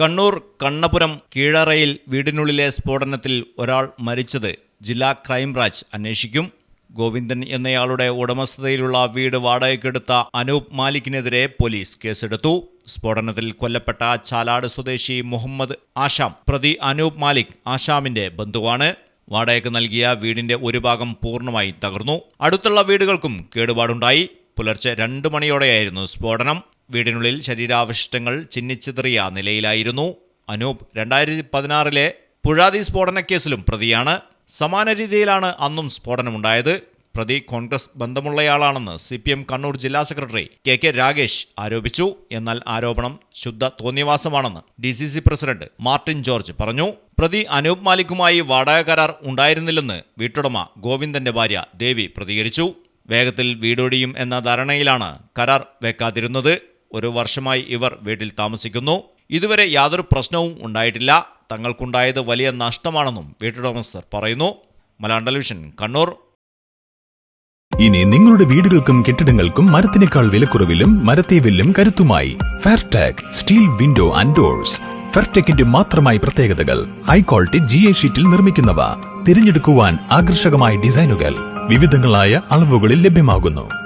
കണ്ണൂർ കണ്ണപുരം കീഴറയിൽ വീടിനുള്ളിലെ സ്ഫോടനത്തിൽ ഒരാൾ മരിച്ചത് ജില്ലാ ക്രൈംബ്രാഞ്ച് അന്വേഷിക്കും. ഗോവിന്ദൻ എന്നയാളുടെ ഉടമസ്ഥതയിലുള്ള വീട് വാടകയ്ക്കെടുത്ത അനൂപ് മാലിക്കിനെതിരെ പോലീസ് കേസെടുത്തു. സ്ഫോടനത്തിൽ കൊല്ലപ്പെട്ട ചാലാട് സ്വദേശി മുഹമ്മദ് ആഷാം പ്രതി അനൂപ് മാലിക് ആഷാമിന്റെ ബന്ധുവാണ്. വാടകയ്ക്ക് നൽകിയ വീടിന്റെ ഒരു ഭാഗം പൂർണമായി തകർന്നു. അടുത്തുള്ള വീടുകൾക്കും കേടുപാടുണ്ടായി. പുലർച്ചെ രണ്ട് മണിയോടെയായിരുന്നു സ്ഫോടനം. വീടിനുള്ളിൽ ശരീരാവശിഷ്ടങ്ങൾ ചിന്നിച്ചിതറിയ നിലയിലായിരുന്നു. അനൂപ് രണ്ടായിരത്തി പതിനാറിലെ പുഴാതി സ്ഫോടന കേസിലും പ്രതിയാണ്. സമാന രീതിയിലാണ് അന്നും സ്ഫോടനമുണ്ടായത്. പ്രതി കോൺഗ്രസ് ബന്ധമുള്ളയാളാണെന്ന് സി പി എം കണ്ണൂർ ജില്ലാ സെക്രട്ടറി കെ കെ രാഗേഷ് ആരോപിച്ചു. എന്നാൽ ആരോപണം ശുദ്ധ തോന്നിയവാസമാണെന്ന് D C C president Martin George പറഞ്ഞു. പ്രതി അനൂപ് മാലിക്കുമായി വാടക കരാർ ഉണ്ടായിരുന്നില്ലെന്ന് വീട്ടുടമ ഗോവിന്ദന്റെ ഭാര്യ ദേവി പ്രതികരിച്ചു. വേഗത്തിൽ വീടൊടിയും എന്ന ധാരണയിലാണ് കരാർ വെക്കാതിരുന്നത്. ഒരു വർഷമായി ഇവർ വീട്ടിൽ താമസിക്കുന്നു. ഇതുവരെ യാതൊരു പ്രശ്നവും ഉണ്ടായിട്ടില്ല. തങ്ങൾക്കുണ്ടായത് വലിയ നഷ്ടമാണെന്നും വീട്ടുടമസ്ഥർ പറയുന്നു. മലയാളം ടെലിവിഷൻ കണ്ണൂർ. ഇനി നിങ്ങളുടെ വീടുകൾക്കും കെട്ടിടങ്ങൾക്കും മരത്തിനേക്കാൾ വിലക്കുറവിലും മരത്തെ വില്ലും കരുത്തുമായി Fairtag steel window and doors ഫെയർടെക്കിന്റെ മാത്രമായി പ്രത്യേകതകൾ ഹൈ ക്വാളിറ്റി ജി എ ഷീറ്റിൽ നിർമ്മിക്കുന്നവ. തിരഞ്ഞെടുക്കുവാൻ ആകർഷകമായ ഡിസൈനുകൾ വിവിധങ്ങളായ അളവുകളിൽ ലഭ്യമാകുന്നു.